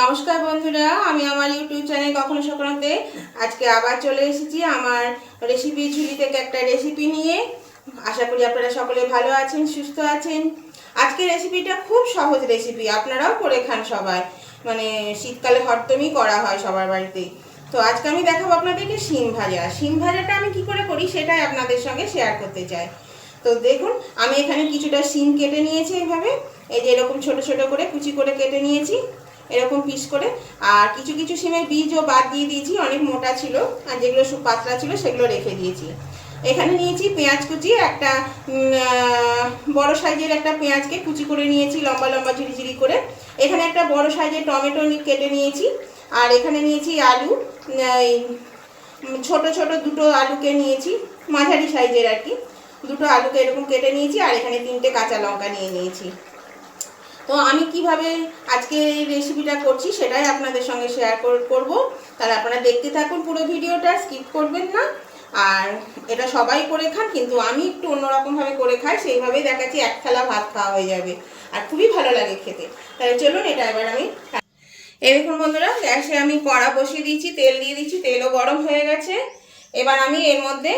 নমস্কার বন্ধুরা, আমি আমার ইউটিউব চ্যানেল কখনো সখনতে আজকে আবার চলে এসেছি আমার রেসিপি ঝুলি থেকে একটা রেসিপি নিয়ে। আশা করি আপনারা সকলে ভালো আছেন, সুস্থ আছেন। আজকে রেসিপিটা খুব সহজ রেসিপি আপনারাও করে খান সবাই। মানে শীতকালে হরদমই করা হয় সবার বাড়িতেই তো আজকে আমি দেখাবো আপনাদেরকে শিম ভাজা। শিম ভাজাটা আমি কি করে করি সেটাই আপনাদের সঙ্গে শেয়ার করতে চাই। তো দেখুন, আমি এখানে কিছুটা শিম কেটে নিয়েছি এইভাবে। এই যে এরকম ছোট ছোট করে কুচি করে কেটে নিয়েছি। এরকম পিস করে। আর কিছু কিছু সিমের বীজও বাদ দিয়ে দিয়েছি অনেক মোটা ছিল আর যেগুলো সব পাতলা ছিল সেগুলো রেখে দিয়েছি। এখানে নিয়েছি পেঁয়াজ কুচি একটা বড় সাইজের একটা পেঁয়াজকে কুচি করে নিয়েছি লম্বা লম্বা ঝিরি ঝিরিঝিরি করে। এখানে একটা বড় সাইজের টমেটো কেটে নিয়েছি আর এখানে নিয়েছি আলু এই, ছোট ছোট দুটো আলুকে নিয়েছি মাঝারি সাইজের আর কি। দুটো আলুকে এরকম কেটে নিয়েছি আর এখানে তিনটে কাঁচা লঙ্কা নিয়ে নিয়েছি। তো আমি কীভাবে আজকে এই রেসিপিটা করছি সেটাই আপনাদের সঙ্গে শেয়ার করব। তাহলে আপনারা দেখতে থাকুন পুরো ভিডিওটা স্কিপ করবেন না। আর এটা সবাই করে খান, কিন্তু আমি একটু অন্যরকমভাবে করে খাই, সেইভাবেই দেখাচ্ছি এক থালা ভাত খাওয়া হয়ে যাবে। আর খুবই ভালো লাগে খেতে। তাহলে চলুন, এটা এবার আমি এই দেখুন বন্ধুরা, গ্যাসে আমি কড়া বসিয়ে দিয়েছি, তেল দিয়ে দিচ্ছি তেলও গরম হয়ে গেছে। এবার আমি এর মধ্যে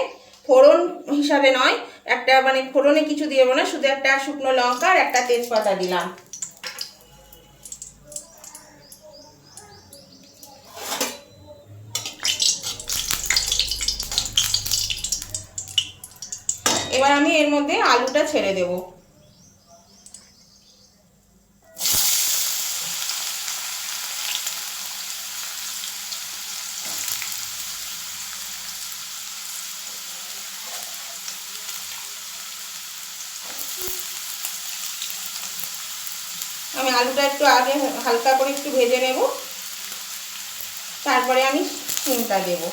ফোড়ন হিসাবে নয়, একটা মানে ফোড়নে কিছু দেবো না, শুধু একটা শুকনো লঙ্কা আর একটা তেজপাতা দিলাম। এবার আমি এর মধ্যে আলুটা ছেড়ে দেব। আমি আলুটা একটু আগে হালকা করে একটু ভেজে নেব। তারপরে আমি সিমটা দেবো।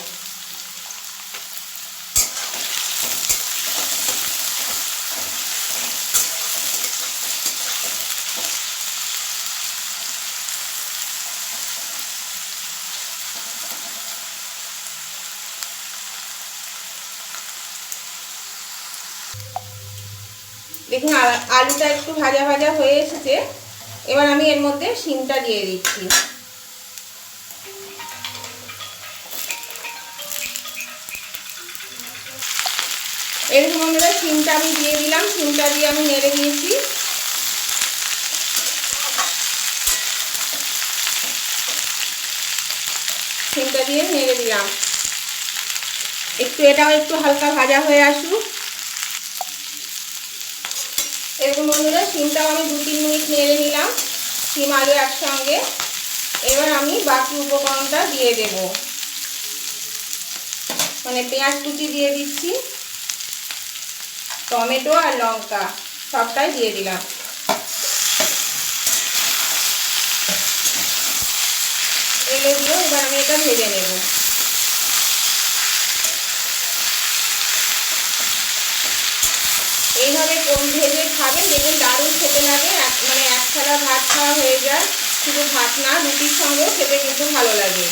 দেখুন আলুটা একটু ভাজা ভাজা হয়ে এসেছে। এবার আমি এর মধ্যে শিমটা দিয়ে দিচ্ছি। এরকম বন্ধুরা, শিমটা আমি দিয়ে দিলাম। শিমটা দিয়ে আমি নেড়ে দিয়েছি। শিমটা দিয়ে নেড়ে দিলাম। একটু এটাও একটু হালকা ভাজা হয়ে আসুক। এরকম বন্ধুরা সিমটাও আমি দু তিন মিনিট নেড়ে নিলাম। সিম, আলু একসঙ্গে। এবার আমি বাকি উপকরণটা দিয়ে দেব। মানে পেঁয়াজ কুচি দিয়ে দিচ্ছি, টমেটো আর লঙ্কা, সবটাই দিয়ে দিলাম। এলে দিও এবার আমি এটা ভেজে নেব। এইভাবে ভেজে খাবেন দেখবেন দারুণ খেতে লাগে। মানে এক থালা ভাত খাওয়া হয়ে যায়। শুধু ভাত না, রুটির সঙ্গেও খেতে কিন্তু ভালো লাগে।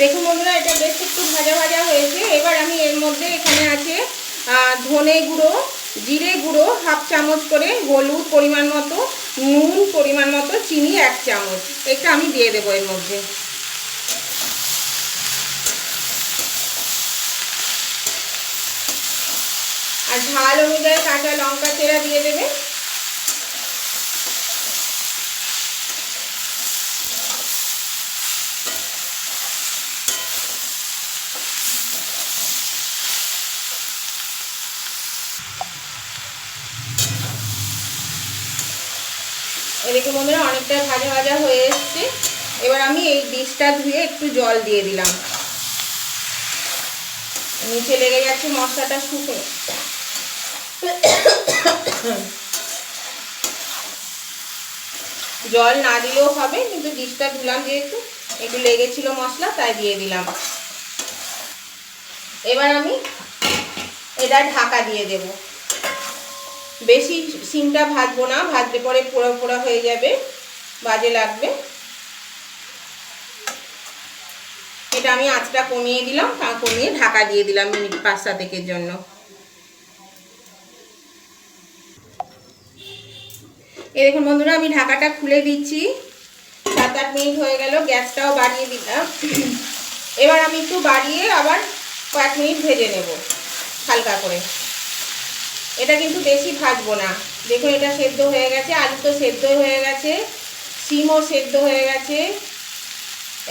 দেখুন বন্ধুরা, এটা বেশ একটু ভাজা ভাজা হয়েছে। এবার আমি এর মধ্যে এখানে আছে ধনে গুঁড়ো জিরে গুঁড়ো হাফ চামচ করে হলুদ পরিমাণ মতো, নুন পরিমাণ মতো, চিনি এক চামচ। এটা আমি দিয়ে দেবো এর মধ্যে। আর ঝাল অনুযায়ী কাঁচা লঙ্কা চেরা দিয়ে দেবে। এদিকে বন্ধুরা অনেকটা ভাজা ভাজা হয়ে এসছে। এবার আমি এই ডিশটা ধুয়ে একটু জল দিয়ে দিলাম। নিচে লেগে গেছে মশলাটা শুকনো। জল না দিলেও হবে, কিন্তু ডিশটা ধুলাম যেহেতু, একটু লেগেছিল মশলা, তাই দিয়ে দিলাম। এবার আমি এটা ঢাকা দিয়ে দেবো। বেশি সিমটা ভাজবো না, ভাজলে পরে পোড়া পোড়া হয়ে যাবে, বাজে লাগবে। এটা আমি আঁচটা কমিয়ে দিলাম, তা- কমিয়ে ঢাকা দিয়ে দিলাম মিনিট পাঁচ সাতেকের জন্য। এই দেখুন বন্ধুরা, আমি ঢাকাটা খুলে দিচ্ছি। সাত আট মিনিট হয়ে গেল, গ্যাসটাও বাড়িয়ে দিলাম। এবার আমি একটু বাড়িয়ে আবার কয়েক মিনিট ভেজে নেব, হালকা করে। এটা কিন্তু বেশি ভাজবো না। দেখুন, এটা সেদ্ধ হয়ে গেছে, আলু তো সেদ্ধ হয়ে গেছে, সিমও সেদ্ধ হয়ে গেছে।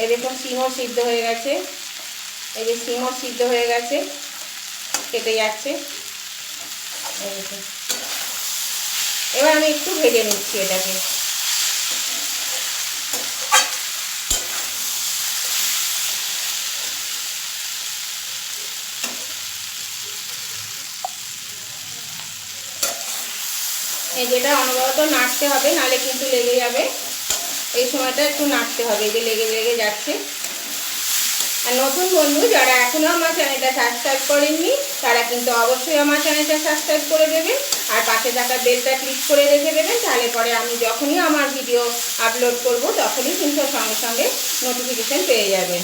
এই দেখুন, সিমও সিদ্ধ হয়ে গেছে। এই যে সিমও সিদ্ধ হয়ে গেছে, কেটে যাচ্ছে। এবার আমি একটু ভেজে নিচ্ছি এটাকে। এই যেটা অনবরত নাড়তে হবে, নালে কিন্তু লেগে যাবে। এই সময়টা একটু নাড়তে হবে যে লেগে লেগে যাচ্ছে। আর নতুন বন্ধু যারা এখনও আমার চ্যানেলটা সাবস্ক্রাইব করেননি, তারা কিন্তু অবশ্যই আমার চ্যানেলটা সাবস্ক্রাইব করে দেবেন। আর পাশে থাকা বেলটা ক্লিক করে রেখে দেবেন, তাহলে পরে আমি যখনই আমার ভিডিও আপলোড করব, তখনই কিন্তু সঙ্গে সঙ্গে নোটিফিকেশান পেয়ে যাবেন।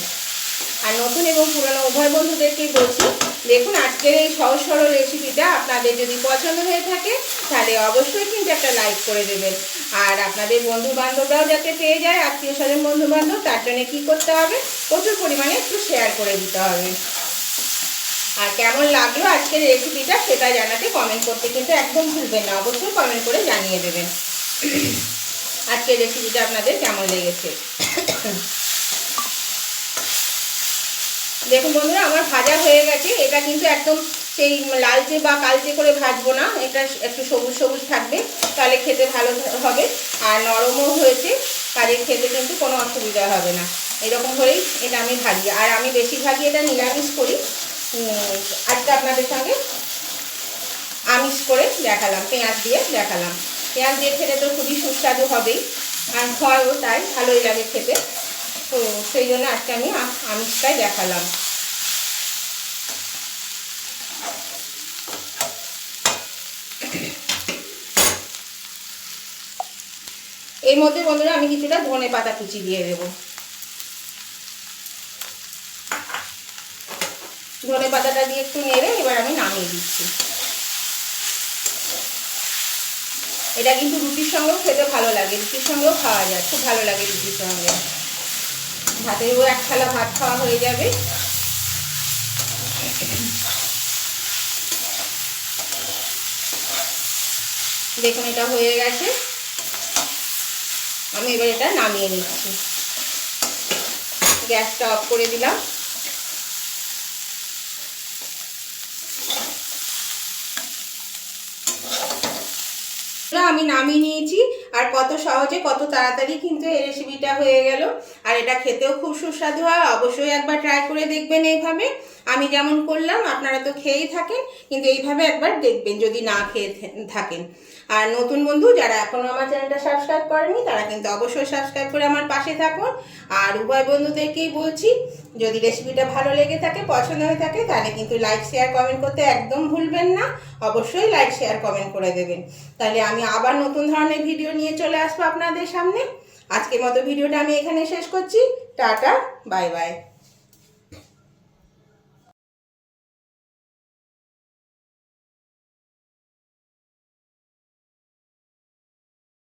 আর নতুন এবং পুরনো উভয় বন্ধুদেরকেই বলছি, দেখুন আজকের এই সহজ সরল রেসিপিটা আপনাদের যদি পছন্দ হয়ে থাকে, তাহলে অবশ্যই কিন্তু একটা লাইক করে দেবেন। আর আপনাদের বন্ধু বান্ধবরাও যাতে পেয়ে যায় আত্মীয় স্বজন বন্ধু বান্ধব তার জন্য কী করতে হবে? প্রচুর পরিমাণে একটু শেয়ার করে দিতে হবে। আর কেমন লাগল আজকের রেসিপিটা সেটা জানাতে কমেন্ট করতে কিন্তু একদম ভুলবেন না, অবশ্যই কমেন্ট করে জানিয়ে দেবেন। আজকের রেসিপিটা আপনাদের কেমন লেগেছে? দেখুন বন্ধুরা, আমার ভাজা হয়ে গেছে। এটা কিন্তু একদম সেই লালচে বা কালচে করে ভাজবো না। এটা একটু সবুজ সবুজ থাকবে, তাহলে খেতে ভালো হবে। আর নরমও হয়েছে কাজে খেতে কিন্তু কোনো অসুবিধা হবে না। এরকম করেই এটা আমি ভাজি। আর আমি বেশিরভাগই এটা নিরামিষ করি। আজকে আপনাদের সঙ্গে আমিষ করে দেখালাম, পেঁয়াজ দিয়ে দেখালাম। পেঁয়াজ দিয়ে খেতে তো খুবই সুস্বাদু হবেই। আর হয়ও তাই, ভালোই লাগে খেতে। তো সেই জন্য আজকে আমি আমিষটাই দেখালাম। এর মধ্যে বন্ধুরা আমি কিছুটা ধনে পাতা কুচি দিয়ে দেবো। ধনে পাতাটা দিয়ে একটু নেড়ে এবার আমি নামিয়ে দিচ্ছি। এটা কিন্তু রুটির সঙ্গেও খেতে ভালো লাগে, রুটির সঙ্গেও খাওয়া যায়, খুব ভালো লাগে রুটির সঙ্গে। ভাতেরও এক থালা ভাত খাওয়া হয়ে যাবে। দেখুন, এটা হয়ে গেছে। আমি এবার এটা নামিয়ে নিচ্ছি। গ্যাসটা অফ করে দিলাম। আমি নামিয়ে নিয়েছি। আর কত সহজে, কত তাড়াতাড়ি কিন্তু এই রেসিপিটা হয়ে গেল। আর এটা খেতেও খুব সুস্বাদু হয়, অবশ্যই একবার ট্রাই করে দেখবেন এইভাবে। আমি যেমন করলাম, আপনারা তো খেয়েই থাকেন, কিন্তু এইভাবে একবার দেখবেন যদি না খেয়ে থাকেন। আর নতুন বন্ধু, যারা এখনও আমার চ্যানেলটা সাবস্ক্রাইব করেনি তারা কিন্তু অবশ্যই সাবস্ক্রাইব করে আমার পাশে থাকুন। আর উভয় বন্ধুদেরকেই বলছি, যদি রেসিপিটা ভালো লেগে থাকে, পছন্দ হয়ে থাকে, তাহলে কিন্তু লাইক শেয়ার কমেন্ট করতে একদম ভুলবেন না। অবশ্যই লাইক শেয়ার কমেন্ট করে দেবেন। তাহলে আমি আবার নতুন ধরনের ভিডিও নিয়ে চলে আসব আপনাদের সামনে। আজকের মতো ভিডিওটা আমি এখানে শেষ করছি। Tata, bye bye.